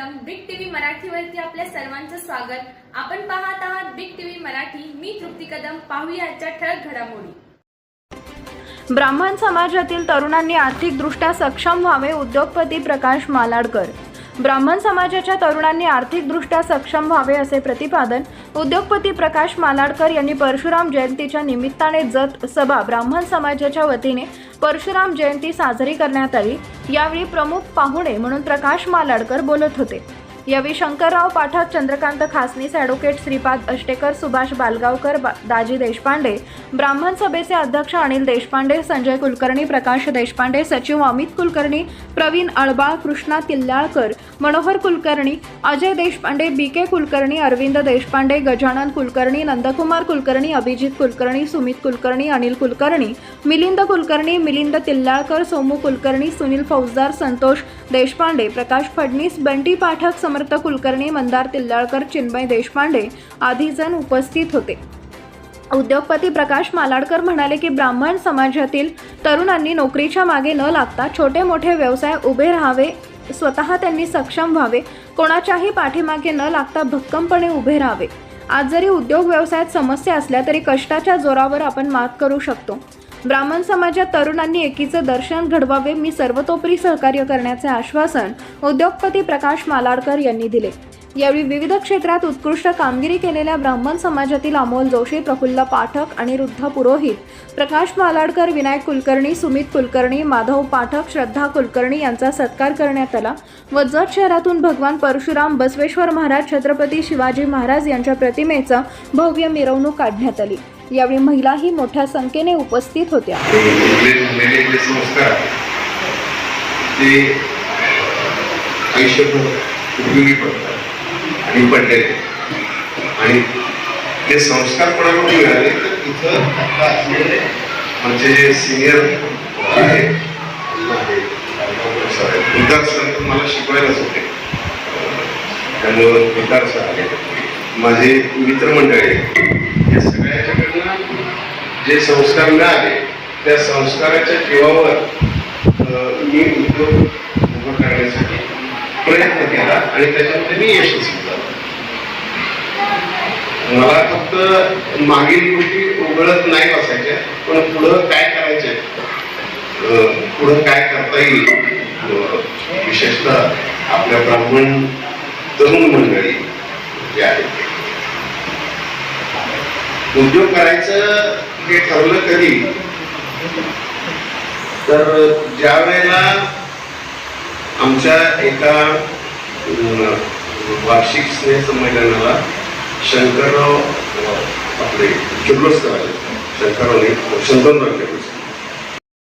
Big TV मराठीवरती आपल्या सर्वांचं स्वागत. आपण पाहत आहात बिग टीव्ही मराठी. मी तृप्ती कदम. पाहूया आजच्या ठळक घडामोडी. ब्राह्मण समाजातील तरुणांनी आर्थिकदृष्ट्या सक्षम व्हावे उद्योगपती प्रकाश मालाडकर. ब्राह्मण समाजाच्या तरुणांनी आर्थिकदृष्ट्या सक्षम व्हावे असे प्रतिपादन उद्योगपती प्रकाश मालाडकर यांनी परशुराम जयंतीच्या निमित्ताने जत सभा ब्राह्मण समाजाच्या वतीने परशुराम जयंती साजरी करण्यात आली. यावेळी प्रमुख पाहुणे म्हणून प्रकाश मालाडकर बोलत होते. यावेळी शंकरराव पाठक चंद्रकांत खासनीस ॲडव्होकेट श्रीपाद अष्टेकर सुभाष बालगावकर बा- दाजी देशपांडे ब्राह्मण सभेचे अध्यक्ष अनिल देशपांडे संजय कुलकर्णी प्रकाश देशपांडे सचिव अमित कुलकर्णी प्रवीण अळबाळ कृष्णा तिल्लाळकर मनोहर कुलकर्णी अजय देशपांडे बी के कुलकर्णी अरविंद देशपांडे गजानन कुलकर्णी नंदकुमार कुलकर्णी अभिजित कुलकर्णी सुमित कुलकर्णी अनिल कुलकर्णी मिलिंद कुलकर्णी मिलिंद तिल्लाळकर सोमू कुलकर्णी सुनील फौजदार संतोष देशपांडे प्रकाश फडणीस बंटी पाठक समर्थ कुलकर्णी मंदार तिल्लाळकर चिन्मय देशपांडे आदी जण उपस्थित होते. उद्योगपती प्रकाश मालाडकर म्हणाले की ब्राह्मण समाजातील तरुणांनी नोकरीच्या मागे न लागता छोटे मोठे व्यवसाय उभे राहावे स्वतः त्यांनी सक्षम व्हावे कोणाच्याही पाठीमागे न लागता भक्कमपणे उभे राहावे. आज जरी उद्योग व्यवसायात समस्या असल्या तरी कष्टाच्या जोरावर आपण मात करू शकतो. ब्राह्मण समाजात तरुणांनी एकीचं दर्शन घडवावे मी सर्वतोपरी सहकार्य करण्याचे आश्वासन उद्योगपती प्रकाश मालाडकर यांनी दिले. यावेळी विविध क्षेत्रात उत्कृष्ट कामगिरी केलेल्या ब्राह्मण समाजातील अमोल जोशी प्रफुल्ल पाठक आणि रुद्ध पुरोहित प्रकाश मालाडकर विनायक कुलकर्णी सुमित कुलकर्णी माधव पाठक श्रद्धा कुलकर्णी यांचा सत्कार करण्यात आला. व जत शहरातून भगवान परशुराम बसवेश्वर महाराज छत्रपती शिवाजी महाराज यांच्या प्रतिमेचं भव्य मिरवणूक काढण्यात आली. यावेळी महिलाही मोठ्या संख्येने उपस्थित होत्या. आणि पडले आणि ते संस्कार कोणाकडून मिळाले? तर इथं आता असलेले आमचे जे सिनियर आहे विकास सर तर मला शिकवायलाच होते. त्यामुळं विकास सर आले माझे मित्रमंडळी या सगळ्या जे संस्कार मिळाले त्या संस्काराच्या जीवावर अं, मी उद्योग उभं करण्यासाठी प्रयत्न केला आणि त्याच्यामध्ये मी यशस्वी झालो. मला फक्त मागील गोष्टी उघडत नाही बसायच्या पण पुढं काय करायचंय? अं, पुढं काय करता येईल? विशेषतः आपल्या ब्राह्मण तरुण मंडळी जे आहेत. उद्योग करायचं हे ठरलं कधी? तर ज्या वेळेला आमच्या एका वार्षिक स्नेह संमेलनाला शंकरराव आपले किर्लोस्कर आले शंकरराव शंकरराव किर्लोस्कर